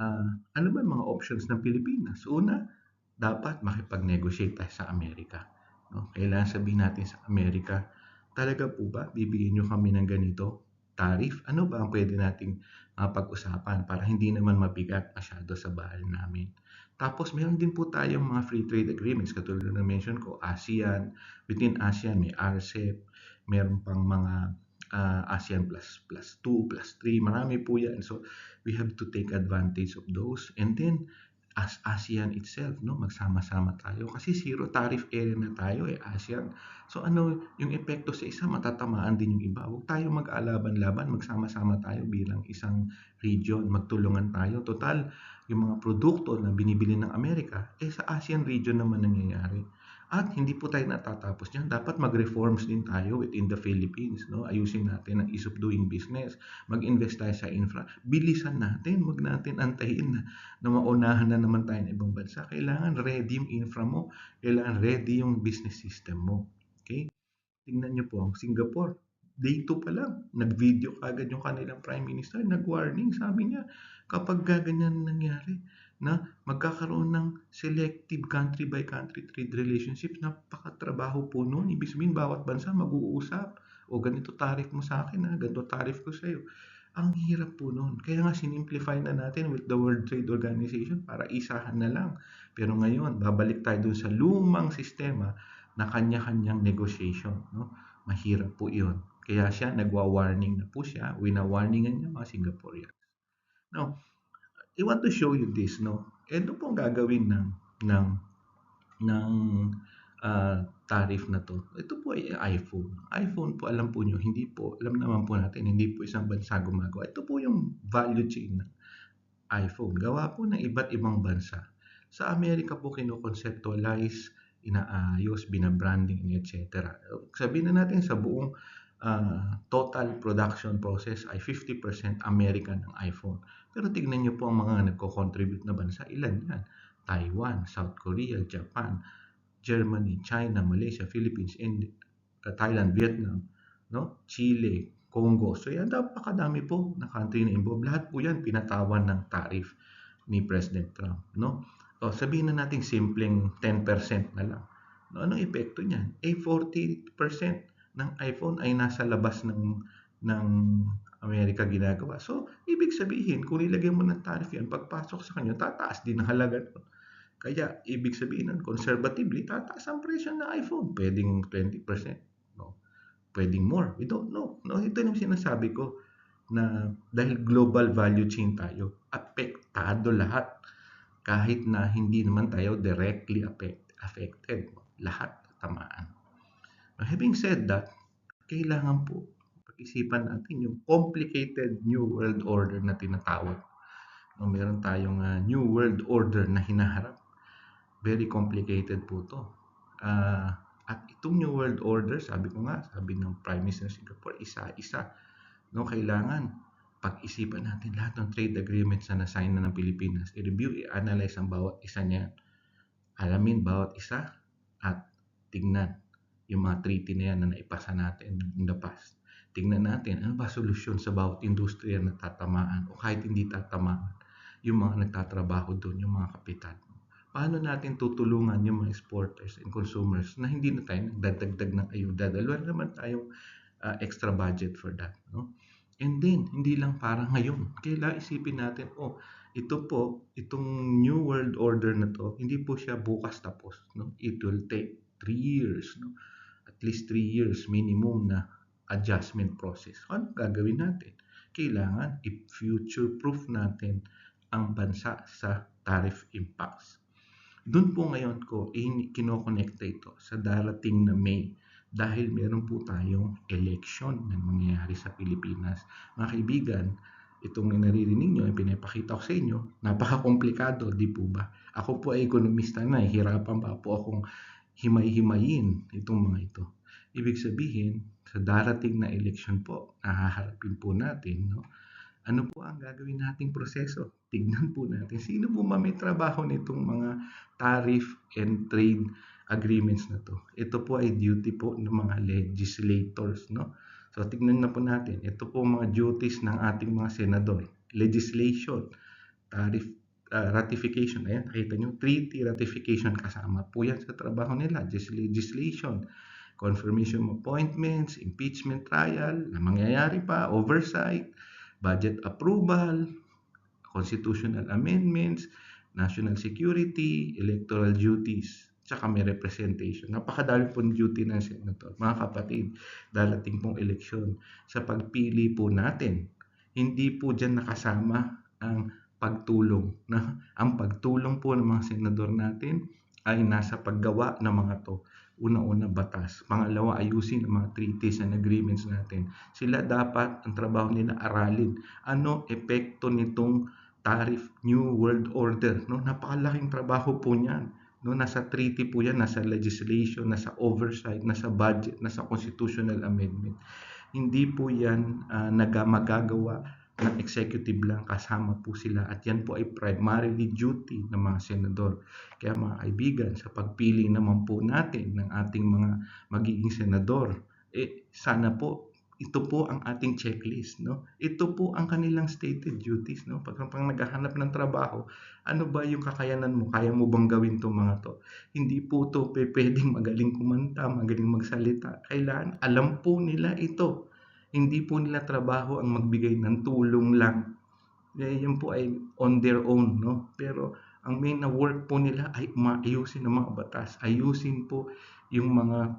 uh, ano ba mga options ng Pilipinas? Una, dapat makipag-negotiate tayo sa Amerika. No? Kailangan sabihin natin sa Amerika, talaga po ba bibigyan nyo kami ng ganito? Tariff? Ano ba ang pwede nating uh, pag-usapan para hindi naman mabigat masyado sa bahal namin? Tapos meron din po tayong mga free trade agreements katulad na mention ko, ASEAN, within ASEAN may RCEP, meron pang mga uh, ASEAN plus plus 2 plus 3, marami po yan. So we have to take advantage of those. And then as ASEAN itself, no, magsama-sama tayo kasi zero tariff area na tayo eh ASEAN. So ano yung epekto sa isa matatamaan din yung iba. Huwag tayo mag-alaban-laban, magsama-sama tayo bilang isang region, magtulungan tayo. Total, yung mga produkto na binibili ng Amerika eh sa ASEAN region naman nangyayari. At hindi po tayo natatapos diyan. Dapat mag-reforms din tayo within the Philippines. No? Ayusin natin ang ease of doing business. Mag-invest tayo sa infra. Bilisan natin. Huwag natin antayin na, na maunahan na naman tayo ng ibang bansa. Kailangan ready yung infra mo. Kailangan ready yung business system mo. Okay? Tingnan nyo po ang Singapore. Day 2 pa lang, nag-video kagad yung kanilang Prime Minister, nag-warning, sabi niya, kapag gaganyan nangyari, na magkakaroon ng selective country by country trade relationship. Napakatrabaho po noon. Ibig sabihin, bawat bansa mag-uusap. O ganito tarif mo sa akin, ha? ganito tarif ko sa iyo. Ang hirap po noon. Kaya nga sinimplify na natin with the World Trade Organization para isahan na lang. Pero ngayon, babalik tayo dun sa lumang sistema na kanya-kanyang negotiation. No? Mahirap po iyon. Kaya siya, nagwa-warning na po siya. Wina-warningan niya mga Singaporeans. Now, I want to show you this, no? Ito po ang gagawin ng ng ng uh, tariff na to. Ito po ay iPhone. iPhone po, alam po nyo, hindi po, alam naman po natin, hindi po isang bansa gumagawa. Ito po yung value chain ng iPhone. Gawa po ng iba't ibang bansa. Sa Amerika po kinoconceptualize, inaayos, binabranding, etc. Sabihin na natin sa buong uh, total production process ay 50% American ng iPhone. Pero tignan niyo po ang mga nagko-contribute na bansa. Ilan yan? Taiwan, South Korea, Japan, Germany, China, Malaysia, Philippines, India, uh, Thailand, Vietnam, no? Chile, Congo. So yan, napakadami po na country na involved. Lahat po yan pinatawan ng tariff ni President Trump. No? O, sabihin na natin simpleng 10% na lang. No, anong epekto niyan? Eh, 40% ng iPhone ay nasa labas ng ng Amerika ginagawa. So, ibig sabihin, kung nilagay mo ng tariff yan, pagpasok sa kanya, tataas din ang halaga nun. Kaya, ibig sabihin nun, conservatively, tataas ang presyo ng iPhone. Pwedeng 20%. No? Pwedeng more. We don't know. No? Ito yung sinasabi ko na dahil global value chain tayo, apektado lahat. Kahit na hindi naman tayo directly affect, affected. Lahat tamaan. Now, having said that, kailangan po pag-isipan natin yung complicated New World Order na tinatawag. No, meron tayong uh, New World Order na hinaharap. Very complicated po to. Uh, at itong New World Order, sabi ko nga, sabi ng Prime Minister ng Singapore, isa-isa. No, kailangan pag-isipan natin lahat ng trade agreements na nasign na ng Pilipinas. I-review, i-analyze ang bawat isa niyan. Alamin bawat isa at tignan yung mga treaty na yan na naipasa natin in the past tingnan natin ano ba solusyon sa bawat industriya na tatamaan o kahit hindi tatamaan yung mga nagtatrabaho doon, yung mga kapitan. Paano natin tutulungan yung mga exporters and consumers na hindi na tayo nagdadagdag ng ayuda dahil wala naman tayong uh, extra budget for that. No? And then, hindi lang para ngayon. Kailangan isipin natin, oh, ito po, itong New World Order na to, hindi po siya bukas tapos. No? It will take 3 years. No? At least 3 years minimum na adjustment process. Ano gagawin natin? Kailangan i-future-proof natin ang bansa sa tariff impacts. Doon po ngayon ko kinokonekta ito sa darating na May dahil meron po tayong election na mangyayari sa Pilipinas. Mga kaibigan, itong naririnig nyo, pinapakita ko sa inyo, napaka-komplikado, di po ba? Ako po ay ekonomista na, eh, hirapan pa po akong himay-himayin itong mga ito. Ibig sabihin, sa darating na election po, nahaharapin po natin, no? ano po ang gagawin nating proseso? Tignan po natin sino po may trabaho nitong mga tariff and trade agreements na to. Ito po ay duty po ng mga legislators, no? So tignan na po natin, ito po mga duties ng ating mga senador. Legislation, tariff uh, ratification. Ayan, nakita nyo, treaty ratification kasama po yan sa trabaho nila. Legislation, confirmation appointments, impeachment trial, na mangyayari pa, oversight, budget approval, constitutional amendments, national security, electoral duties, tsaka may representation. Napakadami pong duty ng senator. Mga kapatid, dalating pong eleksyon. Sa pagpili po natin, hindi po dyan nakasama ang pagtulong. Na, ang pagtulong po ng mga senador natin ay nasa paggawa ng mga to. Una-una batas. Pangalawa, ayusin ang mga treaties and agreements natin. Sila dapat, ang trabaho nila, aralin. Ano epekto nitong tariff new world order no napakalaking trabaho po niyan no nasa treaty po yan nasa legislation nasa oversight nasa budget nasa constitutional amendment hindi po yan uh, magagawa ng executive lang kasama po sila at yan po ay primarily duty ng mga senador kaya mga kaibigan sa pagpili naman po natin ng ating mga magiging senador eh sana po ito po ang ating checklist, no? Ito po ang kanilang stated duties, no? Pag pang naghahanap ng trabaho, ano ba yung kakayanan mo? Kaya mo bang gawin 'tong mga to? Hindi po to pwedeng magaling kumanta, magaling magsalita. Kailangan alam po nila ito. Hindi po nila trabaho ang magbigay ng tulong lang. Eh, yun po ay on their own, no? Pero ang main na work po nila ay maayusin ang mga batas, ayusin po yung mga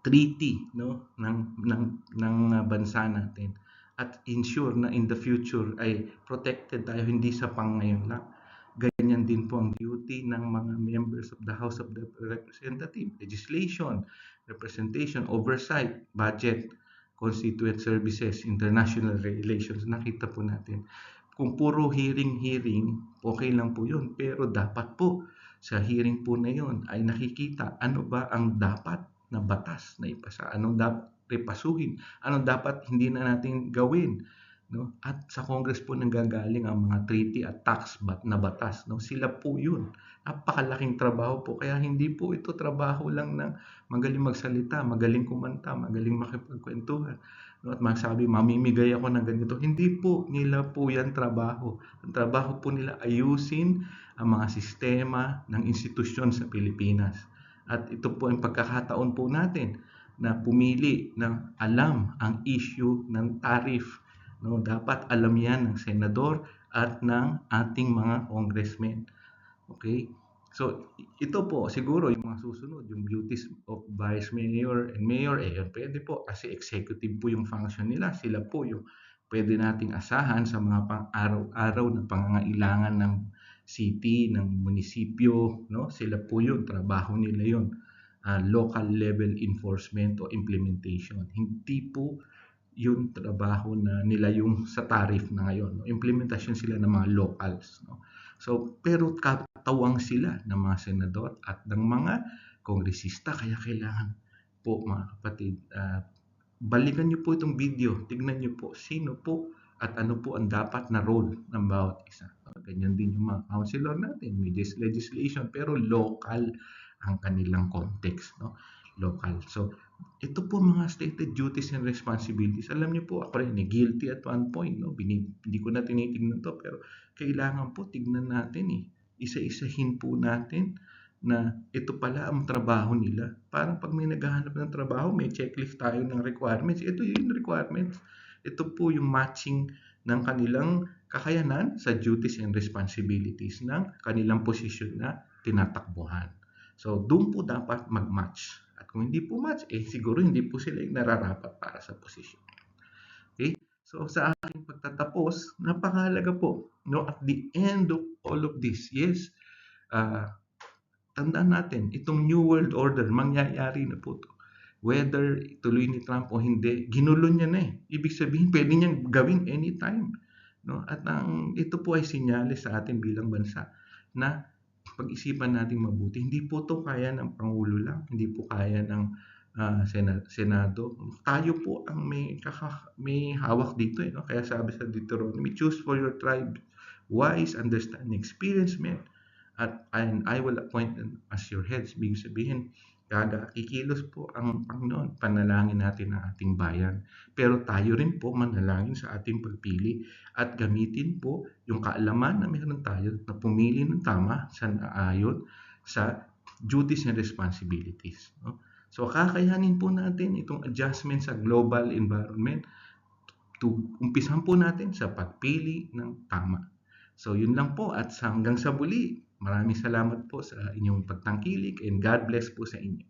treaty no? Ng ng ng bansa natin. At ensure na in the future ay protected tayo hindi sa pang ngayon lang. Ganyan din po ang duty ng mga members of the House of the Representative legislation representation oversight budget constituent services international relations nakita po natin. Kung puro hearing hearing okay lang po yun. Pero dapat po sa hearing po na yun ay nakikita ano ba ang dapat na batas na ipasa, anong dapat repasuhin, anong dapat hindi na natin gawin. No? At sa Congress po nanggagaling ang mga treaty at tax bat na batas. No? Sila po yun. Napakalaking trabaho po. Kaya hindi po ito trabaho lang ng magaling magsalita, magaling kumanta, magaling makipagkwentuhan. No? At masabi, mamimigay ako ng ganito. Hindi po nila po yan trabaho. Ang trabaho po nila ayusin ang mga sistema ng institusyon sa Pilipinas. At ito po ang pagkakataon po natin na pumili ng alam ang issue ng tariff. No, dapat alam yan ng senador at ng ating mga congressmen. Okay? So, ito po, siguro yung mga susunod, yung duties of vice mayor and mayor, eh, pwede po kasi executive po yung function nila. Sila po yung pwede nating asahan sa mga pang-araw-araw na pangangailangan ng city, ng munisipyo, no? Sila po 'yun, trabaho nila 'yun. Uh, local level enforcement o implementation. Hindi po yung trabaho na nila yung sa tariff na ngayon. No? Implementation sila ng mga locals. No? So, pero katawang sila ng mga senador at ng mga kongresista. Kaya kailangan po mga kapatid, uh, balikan niyo po itong video. Tignan niyo po sino po at ano po ang dapat na role ng bawat isa. Ganyan din yung mga councilor natin, may legislation pero local ang kanilang context, no? Local. So, ito po mga stated duties and responsibilities. Alam niyo po, ako rin, eh, guilty at one point, no? Bini, hindi ko na tinitingnan to, pero kailangan po tignan natin eh. Isa-isahin po natin na ito pala ang trabaho nila. Parang pag may naghahanap ng trabaho, may checklist tayo ng requirements. Ito yung requirements ito po yung matching ng kanilang kakayanan sa duties and responsibilities ng kanilang posisyon na tinatakbuhan. So, doon po dapat mag-match. Kung hindi po match, eh siguro hindi po sila yung nararapat para sa posisyon. Okay? So, sa aking pagtatapos, napakahalaga po. No, at the end of all of this, yes, uh, tandaan natin, itong New World Order, mangyayari na po ito whether tuloy ni Trump o hindi, ginulo niya na eh. Ibig sabihin, pwede niyang gawin anytime. No? At ang, ito po ay sinyales sa atin bilang bansa na pag-isipan natin mabuti. Hindi po to kaya ng Pangulo lang, hindi po kaya ng uh, Senado. Tayo po ang may, kaka, may hawak dito. Eh, no? Kaya sabi sa Deuteronomy, choose for your tribe wise, understanding, experience men, at and I will appoint them as your heads. Ibig sabihin, Gaga, kikilos po ang Panginoon. Panalangin natin ang ating bayan. Pero tayo rin po manalangin sa ating pagpili at gamitin po yung kaalaman na meron tayo na pumili ng tama sa naayon sa duties and responsibilities. No? So kakayanin po natin itong adjustment sa global environment to umpisan po natin sa pagpili ng tama. So yun lang po at hanggang sa muli. Maraming salamat po sa inyong pagtangkilik and God bless po sa inyo.